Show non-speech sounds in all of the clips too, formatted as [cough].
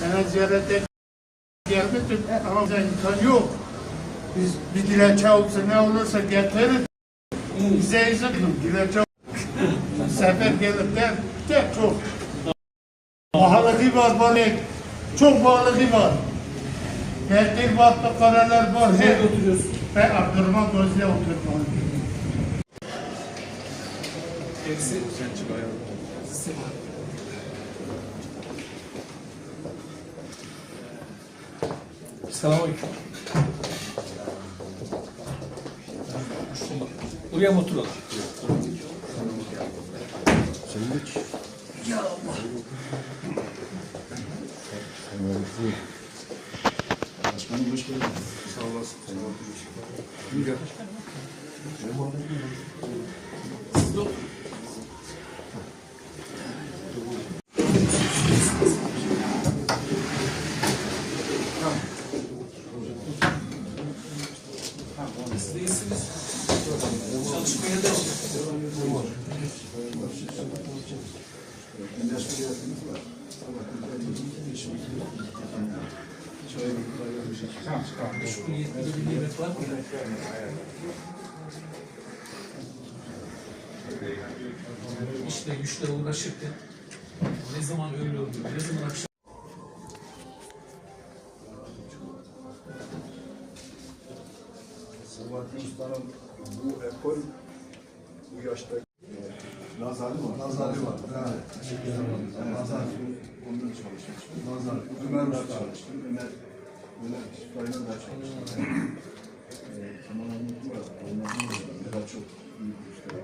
sana ziyarete gelmedim ama imkan yok. Biz bir dilekçe olsa ne olursa getirin. Bize izin. Dilekçe sefer gelip der, der çok. Pahalılığı var bana. Çok pahalılığı var. Geldiği vakti paralar var. Nerede Her, oturuyorsun? ben Abdurrahman Gözde oturuyorum. Gerisi sen çık ayağa. Selamünaleyküm. Buraya mı oturalım? Başkanım hoş geldin. Sağ olasın. Gel. Siz de iyisiniz. Çalışmaya devam. Meşgul yetkili bir nimet var mı? İşle güçle uğraşırken ne zaman öğle oluyor, ne zaman akşam bu ekol bu yaşta Nazarı var. Nazarı var. Evet. Nazar. Ondan çalışmış. Nazar. Ömer Usta. Çalıştım. Ömer Ömer Şifayla da çalıştım. Kemal Ahmet var. Ondan da çok büyük usta.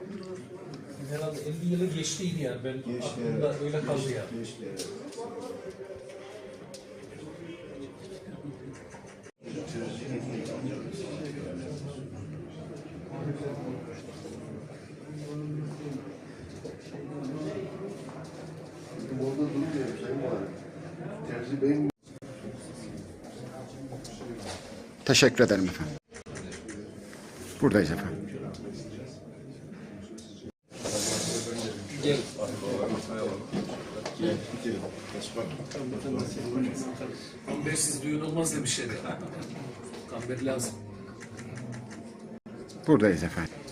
herhalde 50 yılı geçtiydi yani ben Geçti, aklımda evet. öyle kaldı ya. Geçti, evet. Orada durmuyor Sayın Valim. Terzi Bey'in Teşekkür ederim efendim. Buradayız efendim. Gel. Kambersiz düğün olmaz demiş şeyde. Kamber lazım. Buradayız efendim.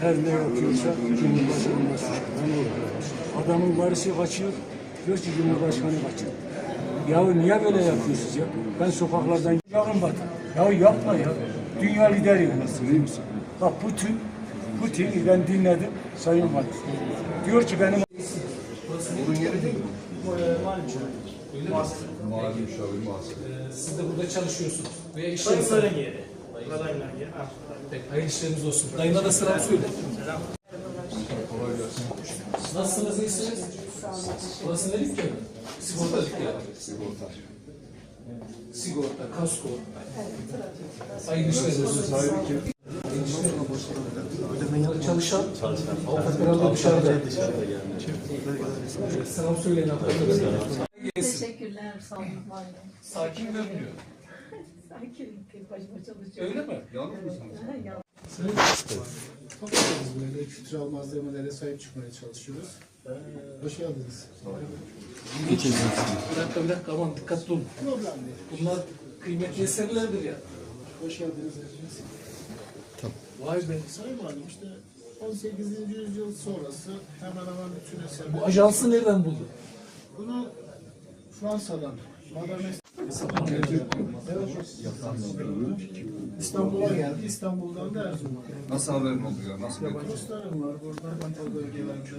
Her ne yapıyorsa Cumhurbaşkanı'na suçlanan oluyor. Adamın varisi kaçıyor, diyor ki Cumhurbaşkanı kaçıyor. Yahu niye böyle yapıyorsunuz ya? Ben sokaklardan yarın bak. Ya yapma ya. Dünya lideri musun? Bak Putin, Putin ben dinledim Sayın Valim. Diyor ki benim Bunun yeri değil mi? Öyle mi? Mali müşavir muhasebe. Ee, Siz de burada çalışıyorsunuz. Veya işleriniz var. yeri. Buradayım yeri. Ah, Peki, hayırlı işleriniz olsun. Dayına da selam söyle. Nasılsınız, iyisiniz? Burası ne dükkanı? Sigorta dükkanı. Sigorta. Sigorta, kasko. Hayırlı işleriniz olsun. Sahibi kim? Çalışan, avukatlar da dışarıda. Selam söyleyin avukatlara. Gelsin. Teşekkürler, sağ olun, [laughs] var olun. Sakin görünüyor. [laughs] Sakin, tek başıma çalışıyorum. Öyle mi? Yalnız mısınız? Ha, ya. Biz böyle kültürel malzemelere sahip çıkmaya çalışıyoruz. Hoş geldiniz. Bir dakika, bir dakika aman dikkatli olun. Problem değil. Bunlar kıymetli eserlerdir ya. Hoş geldiniz hepiniz. Vay be. Sayın Valim işte 18. yüzyıl sonrası hemen hemen bütün eserler. Bu ajansı nereden buldun? Bunu Fransa'dan, Madame İstanbul'a geldi. İstanbul'dan da Erzurum'a. Nasıl haberin oluyor? Nasıl Dostlarım var burada. O bölgelerde.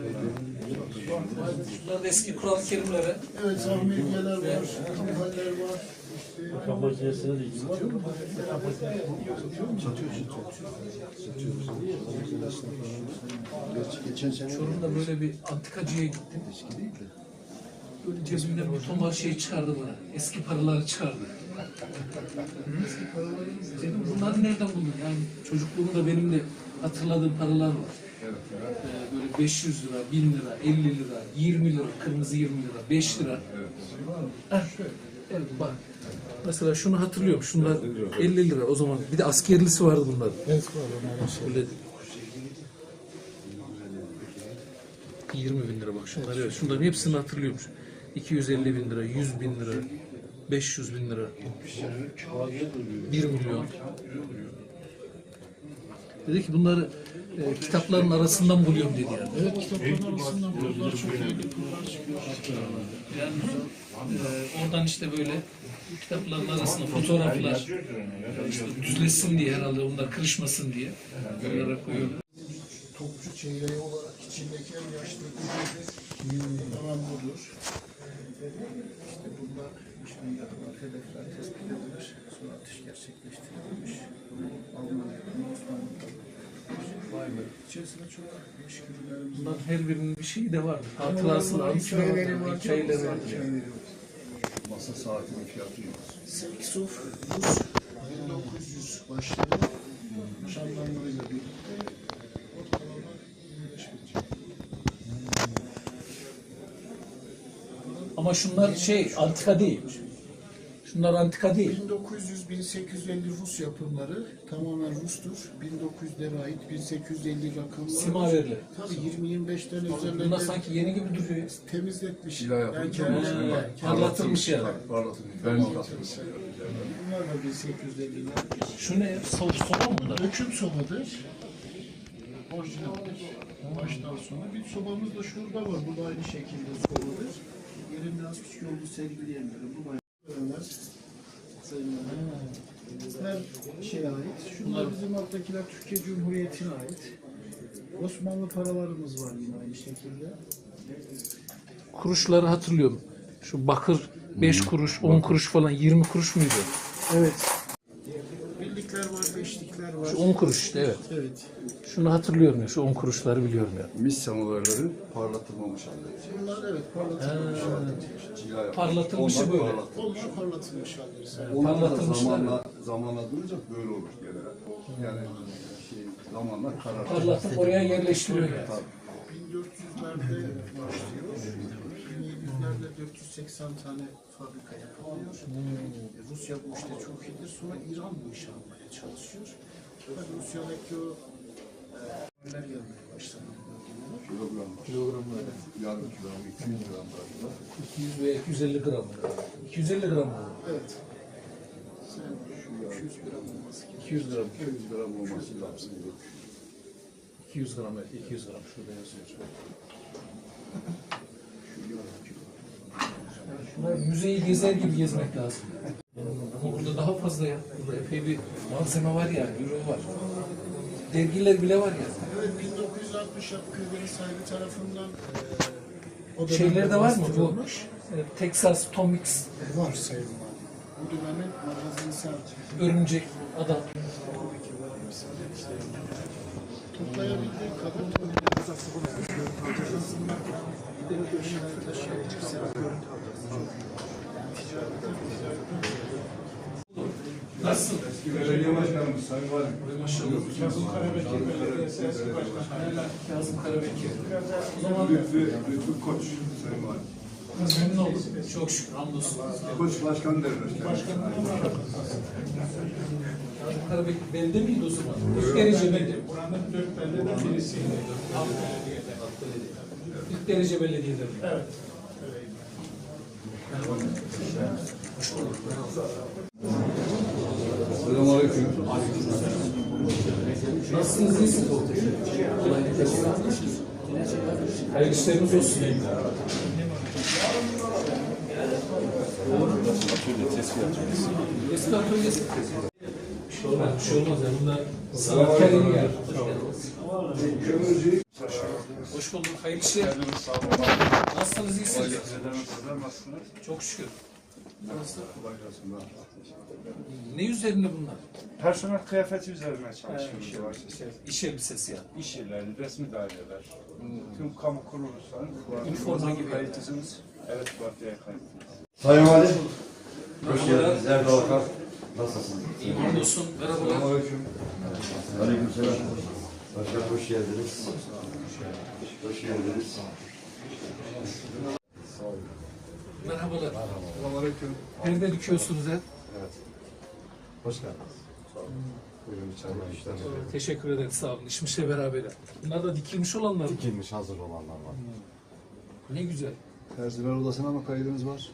Bunlar da eski Kur'an-ı Kerimlere. Evet, Ahmediyeler var, Haller var. Geçen sene Çorum'da böyle bir antikacıya gittim. Böyle cebimden bir tomar şey çıkardı bana. Eski paraları çıkardı. Eski paraları dedim bunları nereden buldun? Yani çocukluğumda benim de hatırladığım paralar var. Ee, böyle 500 lira, 1000 lira, 50 lira, 20 lira, kırmızı 20 lira, 5 lira. Heh, Evet bak. Mesela şunu hatırlıyorum. Şunlar 50 lira o zaman. Bir de askerlisi vardı bunların. Evet var. Böyle 20 bin lira bak şunlar evet. Şunların hepsini hatırlıyormuş. 250 bin lira, 100 bin lira, 500 bin lira, 1 milyon. Dedi ki bunları e, kitapların arasından buluyorum dedi yani. Evet, kitapların arasından bunlar çok iyi pullar çıkıyor. Yani e, oradan işte böyle kitapların arasında fotoğraflar işte düzleşsin diye herhalde onlar kırışmasın diye bunlara koyuyorum. Topçu çeyreği olarak içindeki en yaşlı kutudur. Tamam budur. İşte bunlar nişan yapılan hedefler tespit edilir. Sonra atış gerçekleştirilmiş. Almanya'dan Osmanlı'dan. İçerisinde çok var. Bunların her birinin bir şeyi de vardır. Hatırası var, Hikayeleri var. hikayeleri var. güzel hikayeleri var. Masa saatinin fiyatı yok. Seksuf Rus 1900 başları şandanlarıyla birlikte Ama şunlar şey antika değil. Şunlar antika değil. 1900-1850 Rus yapımları tamamen Rus'tur. 1900'lere ait 1850 rakamlar. Simaverli. Tabii 20-25 tane Bunlar üzerlerinde sanki yeni gibi duruyor. temizletmiş. İlahi yapılmış. Yani kendisi- Ha, yani parlatılmış yani. Parlatılmış. Parlatılmış. Bunlar da 1850'ler. Şu ne? So soba mı bunlar? Döküm sobadır. Orijinaldir. Baştan sona. Bir sobamız da şurada var. Bu da aynı şekilde sobadır. Yerin biraz küçük olduğu sergileyenlere. Bu. Her şeye ait. Şunlar bizim alttakiler Türkiye Cumhuriyeti'ne ait. Osmanlı paralarımız var yine aynı şekilde. Kuruşları hatırlıyorum. Şu bakır 5 kuruş, 10 kuruş falan 20 kuruş muydu? Evet. Birlikler var. Şu 10 kuruş işte evet. Evet. Şunu hatırlıyorum ya. Şu 10 kuruşları biliyorum ya. Mis semaverleri parlatılmamış halde. Bunlar evet parlatılmış halde. Cila yapılmış. Parlatılmışı Onlar böyle. parlatılmış. Onlar parlatılmış halleri. Onlar da Parlatılmışlar. zamanla, zamanla durunca böyle olur genelde. Yani şey, zamanla karar. Parlatıp oraya yerleştiriyor yani. 1400'lerde başlıyor. 1700'lerde 480 tane fabrika yapılıyor. Rusya bu işte çok iyidir. Sonra İran bu işi almaya çalışıyor. Tabii Rusya'daki o e, neler gelmeye başladı. Kilogram var. Kilogramları. Yarım kilogram, 200 gram var. 200 veya 250 gram. 250 gram mı? Evet. Sen şu 200 gram olması gerekiyor. 200 gram. 200 gram olması lazım. 200 gram evet 200 gram şurada yazıyor. Şurada müzeyi gezer gibi gezmek lazım. Ama burada daha fazla ya. Burada epey bir malzeme var yani, ürün var. Dergiler bile var ya. Evet 1960 Yapı sahibi tarafından e, o Şeyler de var mı bu? e, Texas Tomix, Var sayılmaz. Bu dönemin magazinsel örümcek adam. toplayabildiği kadın Nasıl? Belediye başkanımız Sayın Valim. Maşallah. Kazım Karabekir Belediyesi Kazım Karabekir. O zaman Lütfü, Lütfü Koç Sayın Valim. memnun oldum. Çok şükür hamdolsun. Koç Başkan derler. Başkan. Karabekir belde miydi o zaman? İlk derece belde. Buranın dört beldeden birisiydi. Alt belediye. İlk derece belediyeler. Evet. Selamun Nasılsınız? İyisiniz? Hayırlı işleriniz olsun. Eski atölyesi. Bir şey olmaz, bir şey olmaz. Yani bunda sanatkar yeni geldi. Kömürcü. Hoş bulduk. Hayırlı işler. Nasılsınız? İyisiniz? Çok şükür. Ne üzerinde bunlar? Personel kıyafeti üzerine çalışmış yavaş İş elbisesi yani. İş yerleri, resmi daireler, tüm kamu kuruluşların Üniforma gibi. kayıtısınız. Evet, Batı'ya kayıtısınız. Sayın Valim, hoş geldiniz. Erdal Akan. Nasılsınız? İyi hamdolsun. Merhabalar. Aleyküm. Aleyküm selam. Başkan hoş geldiniz. Hoş geldiniz. Merhabalar. Selamünaleyküm. Perde dikiyorsunuz ha? Hoş geldiniz. Buyurun işler. Teşekkür ederim. Sağ olun. İşmişle beraber. Bunlar da dikilmiş olanlar. mı? Dikilmiş hazır olanlar var. Ne güzel. Terziler odasına mı kaydınız var?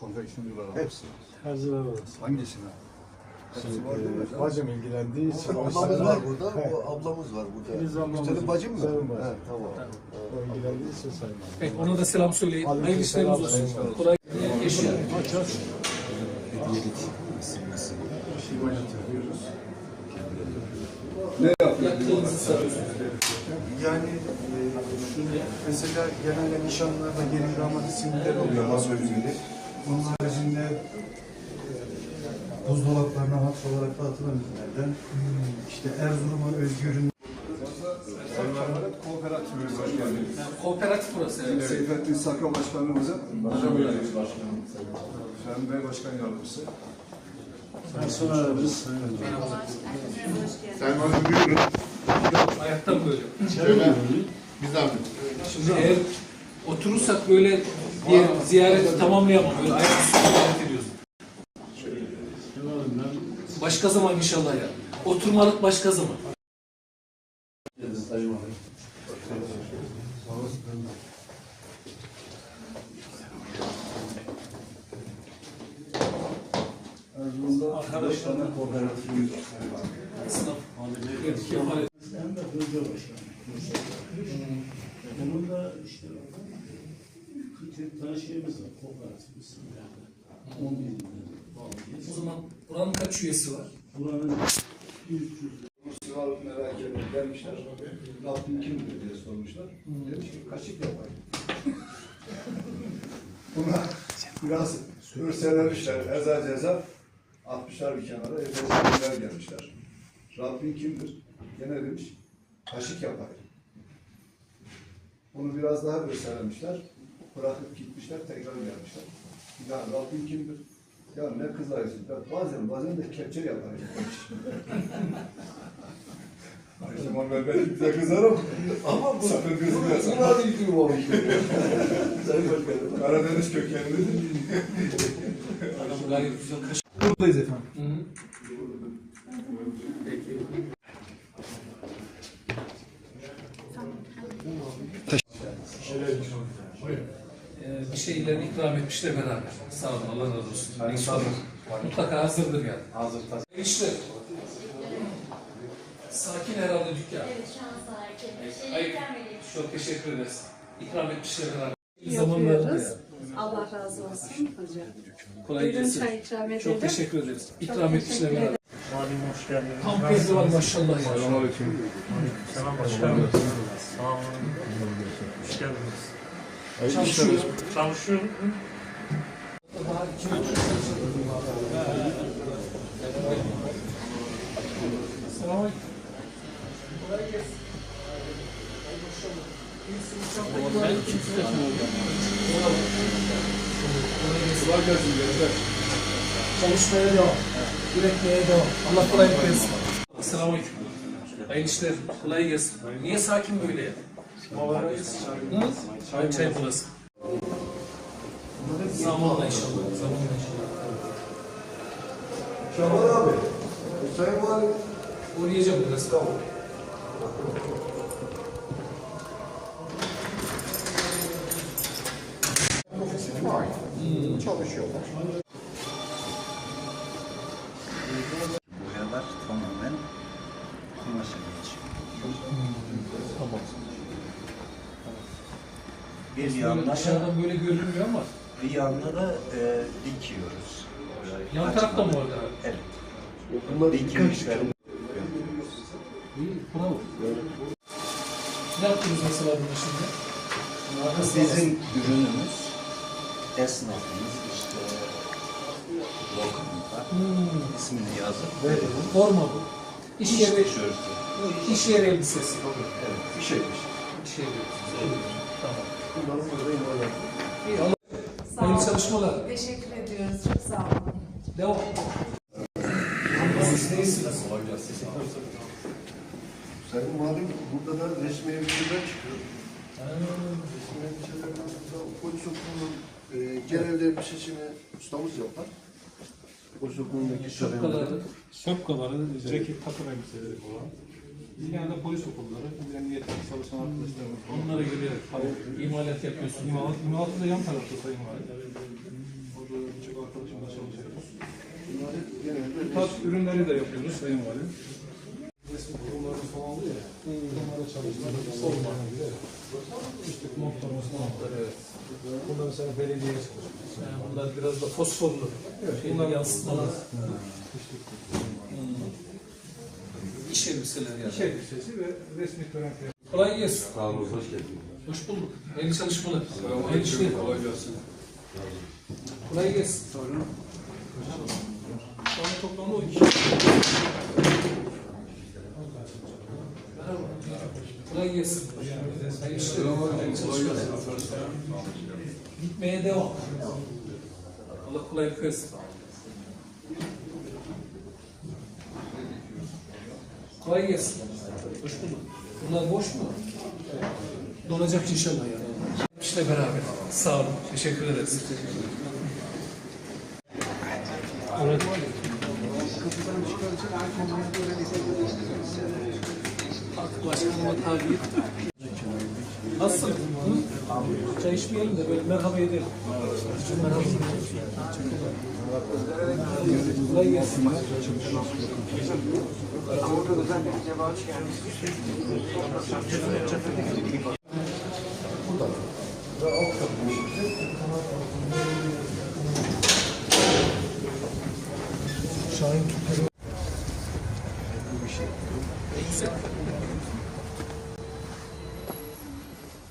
Konfeksiyoncular? Hepsi. Terziler odası. Hangisine? Hepsi var değil mi? Şimdi bacım ilgilendiği için o Ablamız var burada, bu ablamız var burada. Biz ablamız- Müşteri bacım mı? Sayın bacım. He, tamam. O ilgilendiği için sayın Valim. Peki ona da selam söyleyin. Hayırlı işleriniz olsun. Kolay gelsin. Ne yapıyorsunuz? Yaktığınızı sarıyorsunuz. Yani e, mesela genelde nişanlarda gelin damat isimleri oluyor masa üzerinde. Onun haricinde e, hat olarak dağıtılan ürünlerden işte Erzurum'a özgü ürün Kooperatifimiz hoş geldiniz. Kooperatif burası. Evet. Seyfettin Sakra Başkanımızın Fehmi Bey Başkan Yardımcısı. Sayın Valim buyurun. Ayaktan böyle. Şöyle. Bir zahmet. Şimdi eğer oturursak böyle diğer ziyareti tamamlayamam. Böyle ayaküstü ziyaret ediyoruz. Başka zaman inşallah ya. Oturmalık başka zaman. Erzurum'da arkadaşlarına kooperatifimiz var. Bunun da işte 40 tane şeyimiz var, kooperatifimiz. Yani 11 yıldır bağlıyız. O zaman buranın kaç üyesi var? Buranın 300 Sivas merak edip gelmişler. Rabbim kimdir diye sormuşlar. Demiş ki kaşık yapayım. [laughs] Buna biraz hırselemişler. Eza ceza atmışlar bir kenara. Efendiler gelmişler. Rabbin kimdir? Gene demiş kaşık yapayım. Bunu biraz daha hırselemişler. Bırakıp gitmişler. Tekrar gelmişler. Bir daha Rabbin kimdir? Ya ne kızarsın? Ya bazen bazen de kepçe yapayım. demiş. Ay zaman ben bize kızarım. Ama bu sakın kızmayasın. Buna da yüküm olmuş. Sayın Başkanım. Karadeniz kökenli. Buradayız efendim. Hı -hı. Ee, bir şeyler ikram etmişler beraber. Sağ olun, Allah razı olsun. İnşallah. Mutlaka hazırdır yani. Hazır tabii. İşte. Sakin herhalde dükkan. Evet, şu an sakin. Hayır. ikram edeyim. Çok teşekkür ederiz. İkram etmişler beraber. Yapıyoruz. Allah razı olsun hocam. Kolay gelsin. çay ikram edelim. Çok teşekkür ederiz. İkram etmişler beraber. Valim hoş geldiniz. Tam pehlivan maşallah ya. Selam başkanım. Sağ olun. Hoş geldiniz. Çalışıyor. Çalışıyor. Daha iki Selamünaleyküm. Kolay gelsin. Kolay gelsin. Çalışmaya devam. Üretmeye devam. Allah kolaylık versin. Selamünaleyküm. Hayırlı işler. Kolay gelsin. Niye sakin böyle? Çay, burası. Zamanla inşallah. Zamanla inşallah. Şaban abi. Sayın Valim. Uğrayacağım biraz. Tamam. Boyalar tamamen kumaşa geçiyor. Bir Böyle yandan dışarıdan böyle görünmüyor ama Bir yanına da e, dikiyoruz. Yan tarafta mı orada? Evet. Bunlar Dikim. İyi, bravo. Ne yaptınız mesela bunun şimdi? Bizim ürünümüz esnafımız işte lokanta Hmm. ismini yazıp verelim. Forma bu. İş yeri, iş yeri elbisesi. Evet, bir şey. İş yeri elbisesi. Tamam. Bunların burada. İyi, Olun. çalışmalar. Teşekkür ediyoruz. Çok sağ olun. Devam. Siz değilsiniz. Sayın Valim burada da resmi elbiseler çıkıyor. Resmi elbiselerden burada polis okulunun e, genel elbisesini ustamız yapar. Polis okulundaki Şapkaları. Şapkaları, ceket, takım elbiseleri falan. Yani polis okulları, emniyetteki çalışan arkadaşlarımız. Onlara göre imalat yapıyorsunuz. İmalat, imalatı da yan tarafta Sayın Valim. Orada birçok arkadaşımla çalışıyoruz. tarz ürünleri de yapıyoruz Sayın Valim. Resim kurumları falan oluyor ya. Onlara çalışıyoruz. Forma. İşte montlarımız, montlar, evet. Bunlar mesela. Yani bunlar biraz da fosforlu. Evet, bunlar yansıtmalı. Hmm. İş elbiseleri yani. İş elbisesi ve resmi tören kıyafeti. Kolay gelsin. Sağ olun, hoş geldiniz. Hoş bulduk. Hayırlı çalışmalar. Hayırlı işler. Kolay gelsin. Kolay gelsin. Şu an toplamda 12 Merhaba. Kolay gelsin. Hayırlı işler. Hayırlı çalışmalar. Gitmeye devam. Allah kolaylık versin. Kolay gelsin. Hoş bulduk. Bunlar boş mu? Donacak inşallah yani. İşle beraber. Sağ olun. Teşekkür ederiz. Artık başkanıma tabi. İçmeyelim de böyle merhaba edelim. Merhaba. Kolay gelsin.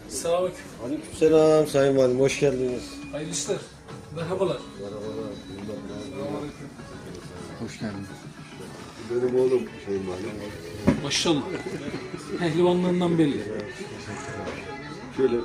Selamünaleyküm. Aleykümselam Sayın Valim, hoş geldiniz. Hayırlı işler. Merhabalar. Hoş geldin. benim oğlum Sayın Valim. Maşallah. Pehlivanlığından belli. Şöyle